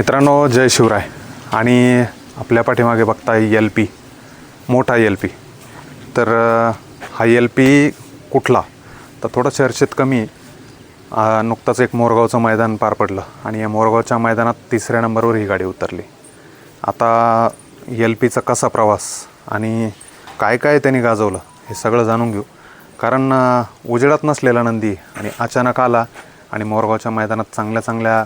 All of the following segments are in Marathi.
मित्रांनो जय शिवराय. आणि आपल्या पाठीमागे बघता एल पी मोठा एल पी तर हा एल पी कुठला? तर थोडं चर्चेत कमी नुकताच एक मोरगावचं मैदान पार पडलं आणि या मोरगावच्या मैदानात तिसऱ्या नंबरवर ही गाडी उतरली. आता एल पीचा कसा प्रवास आणि काय काय त्यांनी गाजवलं हे सगळं जाणून घेऊ. कारण उजेडात नसलेला नंदी आणि अचानक आला आणि मोरगावच्या मैदानात चांगल्या चांगल्या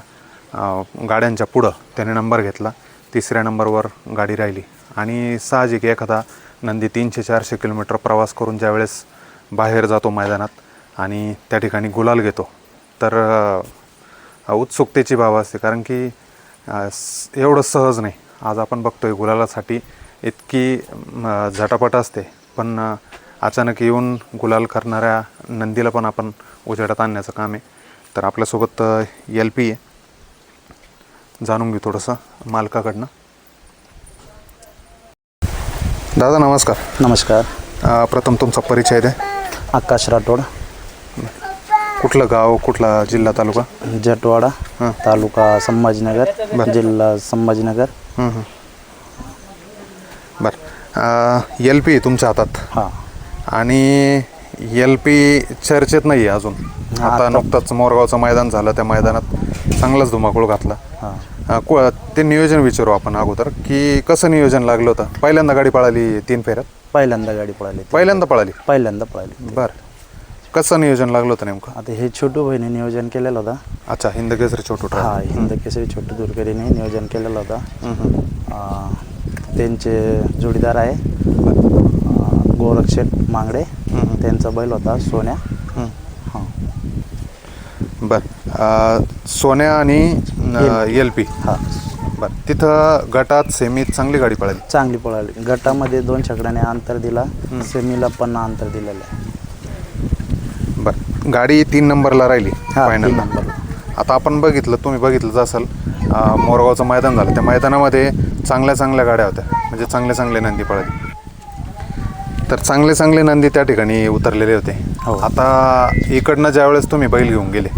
गाड्यांच्या पुढं त्याने नंबर घेतला. तिसऱ्या नंबरवर गाडी राहिली. आणि साहजिक एखादा नंदी तीनशे चारशे किलोमीटर प्रवास करून ज्यावेळेस बाहेर जातो मैदानात आणि त्या ठिकाणी गुलाल घेतो तर उत्सुकतेची बाब असते. कारण की एवढं सहज नाही. आज आपण बघतोय गुलालासाठी इतकी झटापट असते. पण अचानक येऊन गुलाल करणाऱ्या नंदीला पण आपण उजेडात आणण्याचं काम आहे. तर आपल्यासोबत एल पी आहे. जाणून घेऊ थोडंसं मालकाकडनं. दादा नमस्कार. नमस्कार. अ, प्रथम तुमचा परिचय द्या. आकाश राठोड. कुठलं गाव कुठला जिल्हा तालुका? जटवाडा हां. तालुका संभाजीनगर जिल्हा संभाजीनगर. हं, हं. बरं. एल पी तुमच्या हातात. हां. आणि एल पी चर्चेत नाही आहे अजून आता. नुकतंच मोरगावचं मैदान झालं. त्या मैदानात चांगलाच धुमाकूळ घातला. हां. को- ते नियोजन विचारू आपण अगोदर की कसं नियोजन लागलं होतं? पहिल्यांदा गाडी पळाली तीन फेऱ्यात? पहिल्यांदा गाडी पळाली. ती. पहिल्यांदा पळाली? पहिल्यांदा पळाली. बरं. कसं नियोजन लागलं होतं नेमकं? आता हे छोटू बहिणी नियोजन केलेलं होतं. अच्छा हिंद केसरी छोटू हा हिंद केसरी छोटू दुर्गरीने नियोजन केलेलं होतं. अं, त्यांचे जोडीदार आहे. अं, मांगडे. त्यांचा बैल होता सोन्या. हां. बरं. अ, सोन्या आणि एल पी. हां. बरं तिथं गटात सेमीत चांगली गाडी पळाली. चांगली पळाली. गटामध्ये दोन छकड्याने अंतर दिला सेमीला पण अंतर दिलेलं आहे. बरं गाडी तीन नंबरला राहिली हा, फायनल. आता आपण बघितलं तुम्ही बघितलंच असाल मोरगावचं मैदान झालं. त्या मैदानामध्ये चांगल्या चांगल्या गाड्या होत्या म्हणजे चांगले चांगले नंदी पळाली. तर चांगले चांगले नंदी त्या ठिकाणी उतरलेले होते. हो. आता इकडनं ज्यावेळेस तुम्ही बैल घेऊन गेले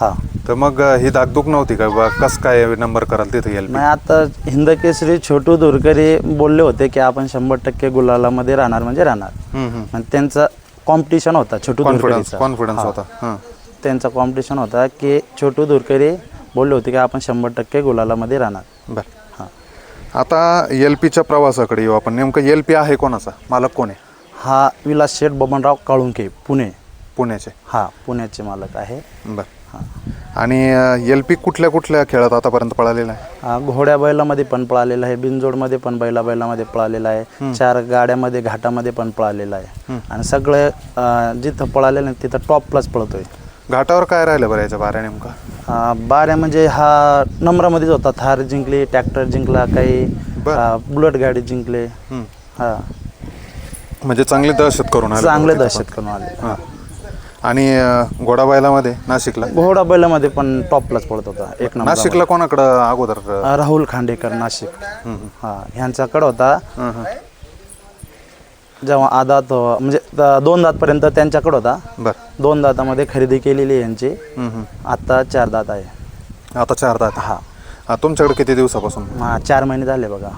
हां. तर मग ही दागदुख नव्हती का? बा कसं काय नंबर कराल तिथं येईल नाही आता हिंद केसरी छोटू दुरकरी बोलले होते की आपण शंभर टक्के गुलालामध्ये राहणार म्हणजे राहणार. आणि त्यांचा कॉम्पिटिशन होता छोटू कॉन्फिडन्स दुरकरीचा. कॉन्फिडन्स हा. होता. हां. त्यांचा कॉम्पिटिशन होता की छोटू दुरकरी बोलले होते की आपण शंभर टक्के गुलालामध्ये राहणार. बरं. हां. आता एल पीच्या प्रवासाकडे येऊ आपण. नेमकं एल पी आहे कोणाचा? मालक कोण आहे? हा विलास शेठ बबनराव काळुंके पुणे. पुण्याचे. हा पुण्याचे मालक आहे. बरं. आणि एल पी कुठल्या कुठल्या खेळात आतापर्यंत पळालेला आहे? घोड्या बैलामध्ये पण पळालेला आहे बिनजोडमध्ये पण बैला बैलामध्ये पळालेला आहे चार गाड्यामध्ये घाटामध्ये पण पळालेला आहे. आणि सगळे अं, जिथं पळालेलं आहे तिथं टॉप प्लस पळतोय. घाटावर काय राहिलं बरं याच्या बाऱ्या नेमका? अं, बाऱ्या म्हणजे हा नंबरामध्येच होता. थार जिंकली ट्रॅक्टर जिंकला काही बरं. अं, बुलेट गाडी जिंकले. हं. हा. म्हणजे चांगली दहशत करून आले चांगले दहशत करून आले. हां. आणि अं, घोडाबायलामध्ये नाशिकला? घोडा बैलामध्ये पण टॉप प्लस पळत होता. एक नंबर नाशिकला कोणाकडं अगोदर अं, राहुल खांडेकर नाशिक. हा ह्यांच्याकडे होता. जेव्हा आदात म्हणजे द- दोन दातपर्यंत त्यांच्याकडे होता. बरं. दोन दातामध्ये खरेदी केलेली आहे यांची. आता चार दात आहे. आता चार दात. हा. हा, तुमच्याकडे किती दिवसापासून? हा, चार महिने झाले बघा.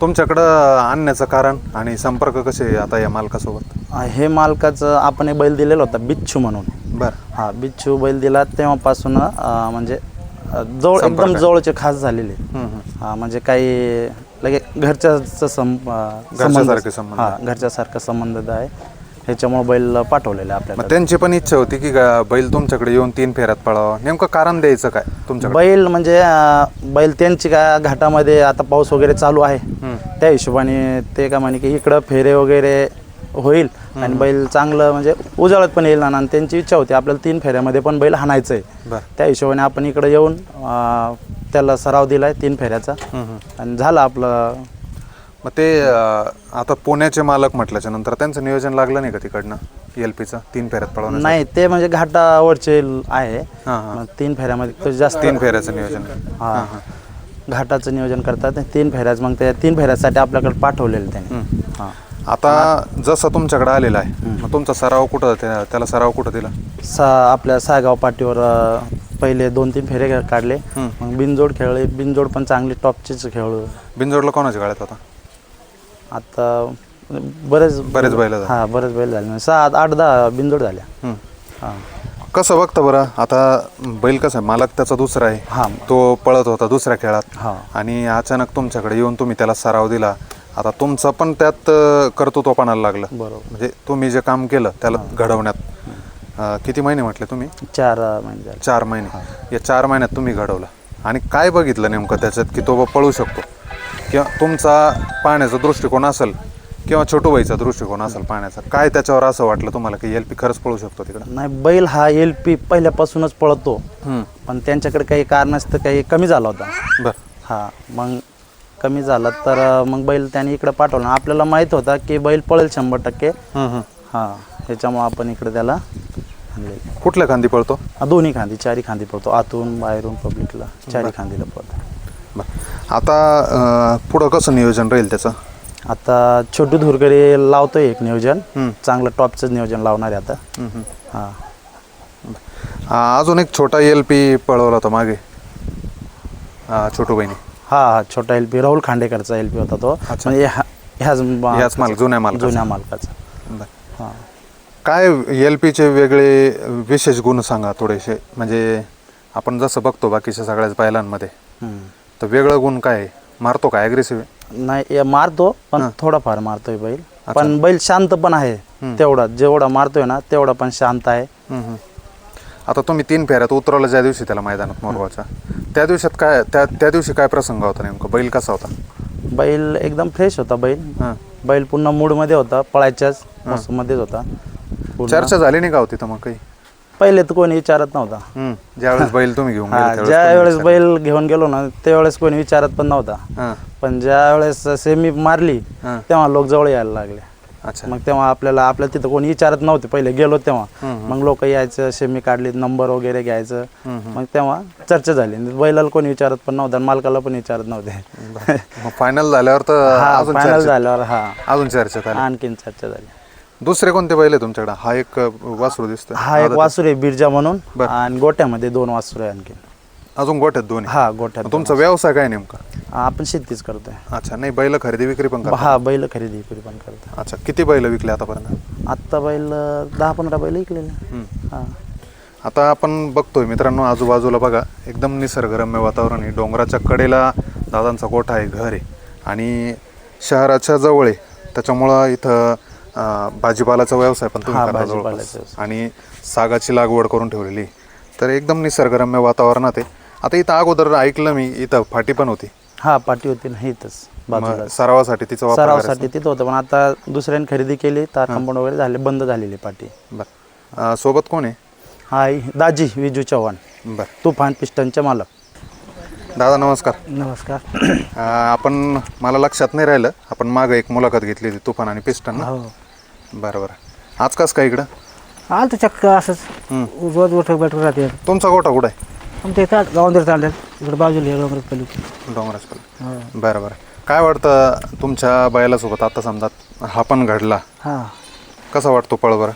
तुमच्याकडं आणण्याचं कारण आणि संपर्क कसे आता या मालकासोबत? हा, मालकाचं आपण एक बैल दिलेला होता बिच्छू म्हणून. बरं. हा बिच्छू बैल दिला तेव्हापासून अं, म्हणजे अं, जवळ एकदम जवळचे खास झालेले. हं, म्हणजे काही लगे घरच्याचं सं अं, घरच्यासारखे संबंध. हा घरच्यासारखा संबंध आहे. ह्याच्यामुळे बैल पाठवलेले मग आपल्याकडे. त्यांची पण इच्छा होती की गा- बैल तुमच्याकडे येऊन तीन फेऱ्यात पळावा. नेमकं कारण द्यायचं काय तुमच्याकडे? बैल म्हणजे अं, बैल त्यांची का घाटामध्ये आता पाऊस वगैरे चालू आहे. त्या हिशोबाने ते का म्हणे की इकडं फेरे वगैरे होईल आणि बैल चांगलं म्हणजे उजाळत पण येईल ना आणि त्यांची इच्छा होती आपल्याला तीन फेऱ्यामध्ये पण बैल हाणायचं आहे बरं. त्या हिशोबाने आपण इकडे येऊन अं, त्याला सराव दिलाय तीन फेऱ्याचा. आणि झालं आपलं मग ते अं, आता पुण्याचे मालक म्हटल्याच्या नंतर त्यांचं नियोजन लागलं नाही का तिकडनं? एल पीचं? तीन फेऱ्यात पळवण्याचं नाही ते म्हणजे घाटावरचे आहे. हां हां. मग तीन फेऱ्यामध्ये तो जास्त तीन फेऱ्याचं नियोजन. हा. घाटाचं नियोजन करतात तीन फेऱ्याच मग ते तीन फेऱ्यासाठी आपल्याकडे पाठवलेलं त्यांनी. हां. आता जसं तुमच्याकडे आलेला आहे मग तुमचा सराव कुठं त्या- त्याला सराव कुठं दिला? सा आपल्या सायगाव पाटीवर अ, पहिले दोन तीन फेरे काढले. मग बिनजोड खेळले. बिनजोड पण चांगली टॉपचीच खेळलो बिनजोडला कोणाच्या गाड्यात होता? आता बरेच बरेच बैल झाले. हां बरेच बैल झाले. म्हणजे सात आठ दहा बिनजोड झाल्या. हां. कसं बघतं बरं आता बैल कसं आहे मालक त्याचा दुसरा आहे. हां. तो पळत होता दुसऱ्या खेळात. हां. आणि अचानक तुमच्याकडे येऊन तुम्ही त्याला सराव दिला. आता तुमचं पण त्यात अं, कर्तृत्वपणाला लागलं. बरोबर. म्हणजे तुम्ही जे काम केलं त्याला घडवण्यात. अं, किती महिने म्हटले तुम्ही? चार महिने झाले. चार महिने. या चार महिन्यात तुम्ही घडवलं. आणि काय बघितलं नेमकं त्याच्यात की तो बा पळू शकतो? किंवा तुमचा पाहण्याचा दृष्टिकोन असेल किंवा छोटूबाईचा दृष्टिकोन असेल पाहण्याचा काय त्याच्यावर असं वाटलं तुम्हाला की एल पी खरंच पळू शकतो तिकडं? नाही बैल हा एल पी पहिल्यापासूनच पळतो. हम्म. पण त्यांच्याकडे काही कारणास्तव काही कमी झाला होता. बरं. हा मग कमी झाला तर अं, मग बैल त्याने इकडे पाठवला. आपल्याला माहीत होता की बैल पळेल शंभर टक्के. हम्म, हम्म. हां त्याच्यामुळं आपण इकडे त्याला आणले कुठल्या खांदी पळतो? हा, दोन्ही खांदी चारी खांदी पळतो. आतून बाहेरून पब्लिकला चारी खांदीला पळतो. बरं. आता अं, पुढं कसं नियोजन राहील त्याचं? आता छोटू धुरकडे लावतोय एक नियोजन. चांगलं टॉपचंच नियोजन लावणार आहे आता. हां. आ, अजून एक छोटा एल पी पळवला होता मागे. आ, छोटू बहिणी हा हा छोटा एल पी राहुल खांडेकरचा एल पी होता तो. म्हणजे ह्या- ह्याच मा- ह्याच मालक जुन्या मालकाचा. जुन्या मालकाचा. हां. काय एल पीचे वेगळे विशेष गुण सांगा थोडेसे? म्हणजे आपण जसं बघतो बाकीच्या सगळ्याच बैलांमध्ये. हम्म. तर वेगळं गुण काय आहे? मारतो का ॲग्रेसिव्ह नाही या मारतो पण थोडाफार मारतोय बैल. पण बैल शांत पण आहे. तेवढा जेवढा मारतोय ना तेवढा पण शांत आहे. आता तुम्ही तीन फेऱ्यात उतरवलं ज्या दिवशी त्याला मैदानात मोरगावच्या त्या दिवसात काय त्या त्या दिवशी काय प्रसंग होता नेमका? बैल कसा होता? बैल एकदम फ्रेश होता बैल. हां. बैल पुन्हा मूडमध्ये होता पळायच्याच मध्येच होता. पूर्ण. चर्चा झाली नाही का होती तर मग काही? पहिले तर कोणी विचारत नव्हता. हम्म. ज्यावेळेस बैल तुम्ही घेऊन हा गेले ज्या वेळेस बैल घेऊन गेलो ना त्यावेळेस कोणी विचारत पण नव्हता. हां. पण ज्या वेळेस सेमी मारली हां. तेव्हा लोक जवळ यायला लागले. अच्छा. मग तेव्हा आपल्याला आपल्या तिथं कोणी विचारत नव्हते पहिले गेलो तेव्हा. मग लोक यायचं सेमी काढली नंबर वगैरे घ्यायचं. मग तेव्हा चर्चा झाली. बैलाला कोणी विचारत पण नव्हतं आणि मालकाला पण विचारत नव्हते. मग फायनल झाल्यावर तर हा अजून फायनल चर्चा झाल्यावर हा. अजून चर्चेत आली. आणखीन चर्चा झाली. दुसरे कोणते बैल आहे तुमच्याकडे? हा एक वासरू दिसतोय. हा एक वासूर आहे बिरजा म्हणून बरं. आणि गोट्यामध्ये दोन वासूर आहे आणखीन. अजून गोठ्यात दोन्ही? हा गोट्यात तुमचा व्यवसाय काय नेमका? आपण शेतीच करतोय. अच्छा नाही बैल खरेदी विक्री पण करा हा बैल खरेदी विक्री पण करतोय. अच्छा किती बैल विकले आतापर्यंत? आत्ता बैल अं, दहा पंधरा बैल विकलेले. हम्म. हा. आता आपण बघतोय मित्रांनो आजूबाजूला बघा एकदम निसर्गरम्य वातावरण आहे. डोंगराच्या कडेला दादांचा गोठा आहे घर आहे. आणि शहराच्या जवळ आहे. त्याच्यामुळं इथं अं, भाजीपालाचा व्यवसाय पण तुम्ही हा, करता भाजीपाल्याचा जवळपास. व्यवसाय. आणि सागाची लागवड करून ठेवलेली. तर एकदम निसर्गरम्य वातावरणात आहे. आता इथं अगोदर ऐकलं मी इथं फाटी पण होती. हा पाठी होती ना इथंच बाजूला मग सरावासाठी तिचा वापर सरावासाठी तिथं होतं पण आता दुसऱ्याने खरेदी केली तार कंपाऊंड वगैरे झाले बंद झालेली पाठी. बरं. अं, सोबत कोण आहे? हा दाजी विजू चव्हाण. बरं. तुफान पिस्टनचे मालक. दादा नमस्कार. नमस्कार. अं, आपण मला लक्षात नाही राहिलं आपण मागं एक मुलाखत घेतली होती तुफान आणि पिस्टन ना? हो. बरं बरं आज कसं काय इकडं? आलं तर चक्क असंच. रोज उठक बैठक राहते. तुमचा गोठा कुठं आहे? आमच्या इथं गावंदर चालतात इकडे बाजूला हे डोंगरात पलीकडे डोंगराच बरं बरं काय वाटतं तुमच्या बैलासोबत आता समजा हा पण घडला? हां. कसा वाटतो पळ बरं?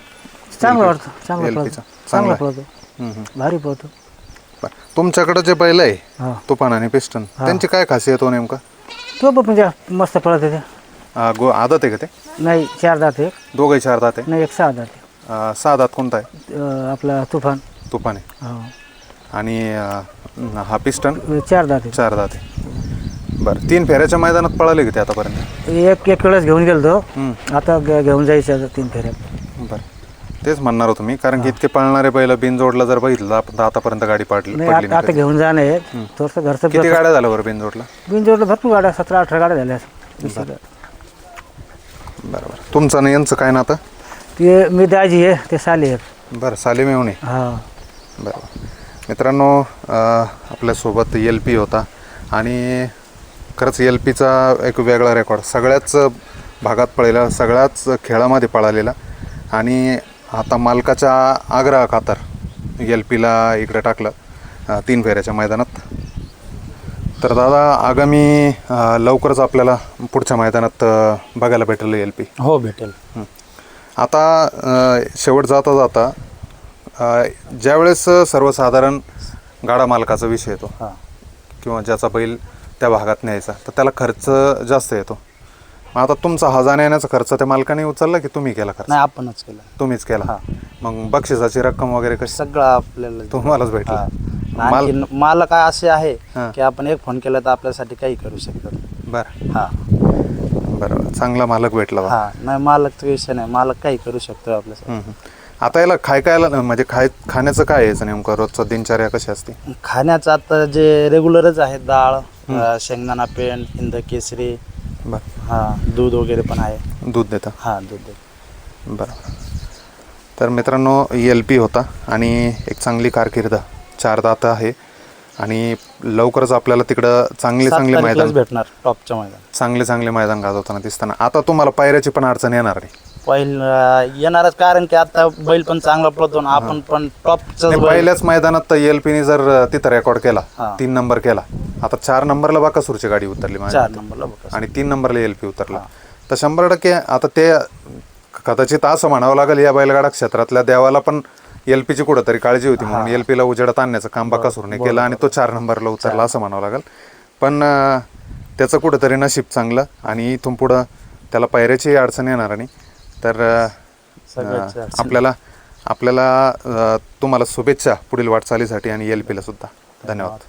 चांगलं वाटतं. चांगलं LP पळतो. चांगला चांगला पळतो. भारी पळतो. बरं. तुमच्याकडं जे बैल आहे हां. तुफान आणि पिस्टन त्यांची काय खासियत हो नेमकं? तो पण म्हणजे मस्त पळत आहे ते. अं, गो आदत आहे का ते? नाही चार दात एक दोघंही चार दात आहे? नाही एक सहा दात आहे. अं, सहा दात कोणता आहे? अं, आपला तुफान. तुफान आहे. हो. आणि अं, हा पिस्टन? चार दात आहे. चार दात आहे. बरं तीन फेऱ्याच्या मैदानात पळाले की ते आतापर्यंत? एक एक वेळेस घेऊन गेलो हम्म. तो आता घेऊन जायचं आता तीन फेऱ्यात. बरं. तेच म्हणणार होतो मी कारण की इतके पळणारे बैल बिनजोडला जर बघितलं आपण आतापर्यंत गाडी पाडली नाही पडली आता आता घेऊन जाणं आहे थोडंसं घरचं किती गाड्या झाल्या बरं बिनजोडला बिनजोडला भरपूर गाड्या सतरा अठरा गाड्या झाल्या असतील. बरोबर. तुमचं आणि यांचं काय नातं? ते मी दाजी आहे ते साली आहेत. बरं सालिम येऊन हा. बरोबर. मित्रांनो अं, आपल्यासोबत एल पी होता आणि खरंच एल पीचा एक वेगळा रेकॉर्ड सगळ्याच भागात पळलेला सगळ्याच खेळामध्ये पळालेला आणि आता मालकाच्या आग्रह खातर एल पीला इकडे टाकलं अं, तीन फेऱ्याच्या मैदानात. तर दादा आगामी अं, लवकरच आपल्याला पुढच्या मैदानात अं, बघायला भेटेल एल पी. हो भेटेल. आता अ, शेवट जाता जाता अ, ज्यावेळेस सर्वसाधारण गाडा मालकाचा विषय येतो हां. किंवा ज्याचा बैल त्या भागात न्यायचा तर त्याला खर्च जास्त येतो. मग आता तुमचा हा येण्याचा खर्च त्या मालकाने उचलला की तुम्ही केला खर्च? नाही आपणच केलं. तुम्हीच केला. मग बक्षिसाची रक्कम वगैरे कशी? सगळं आपल्याला तुम्हालाच भेटलं. माल आणखी मालक काय असे आहे हां. की आपण एक फोन केला तर आपल्यासाठी काही करू शकतात. बरं. हा. बरं चांगला मालक भेटला बा. हा नाही मालकचा विषय नाही मालक काही करू शकतो आपल्यासाठी. हम्म, हम्म. आता याला खाय खायला म्हणजे खाय खाण्याचं काय यायचं नेमकं? रोजचं दिनचर्या कशी असते? खाण्याचं आता जे रेग्युलरच आहे डाळ अं, शेंगदाणा पेंड हिंद केसरी बरं. हा दूध वगैरे पण आहे. दूध देतं? हा दूध दूध बरं. तर मित्रांनो एल पी होता आणि एक चांगली कारकीर्द. चार दात आहे. आणि लवकरच आपल्याला तिकडं चांगले चांगले मैदान भेटणार टॉपच्या मैदान. चांगले चांगले मैदान गाजवताना दिसताना. आता तुम्हाला पायऱ्याची पण अडचण येणार नाही पहिलं येणारच कारण की आता बैल पण चांगला पळतो ना आपण पण टॉपचा नाही, पहिल्याच मैदानात तर एल पीने जर तिथं रेकॉर्ड केला. तीन नंबर केला. आता चार नंबरला बाकासूरची गाडी उतरली चार नंबरला आणि तीन नंबरला एल पी उतरला तर शंभर टक्के आता ते कदाचित असं म्हणावं लागेल या बैलगाडा क्षेत्रातल्या देवाला पण एल पीची कुठंतरी काळजी होती म्हणून एल पीला उजेडात आणण्याचं काम बाकासूरने केलं आणि तो चार नंबरला उतरला असं म्हणावं लागेल. पण त्याचं कुठंतरी नशीब चांगलं आणि इथून पुढं त्याला पायऱ्याची अडचण येणार नाही तर. आपल्याला आपल्याला तुम्हाला शुभेच्छा पुढील वाटचालीसाठी आणि एल पीला सुद्धा धन्यवाद.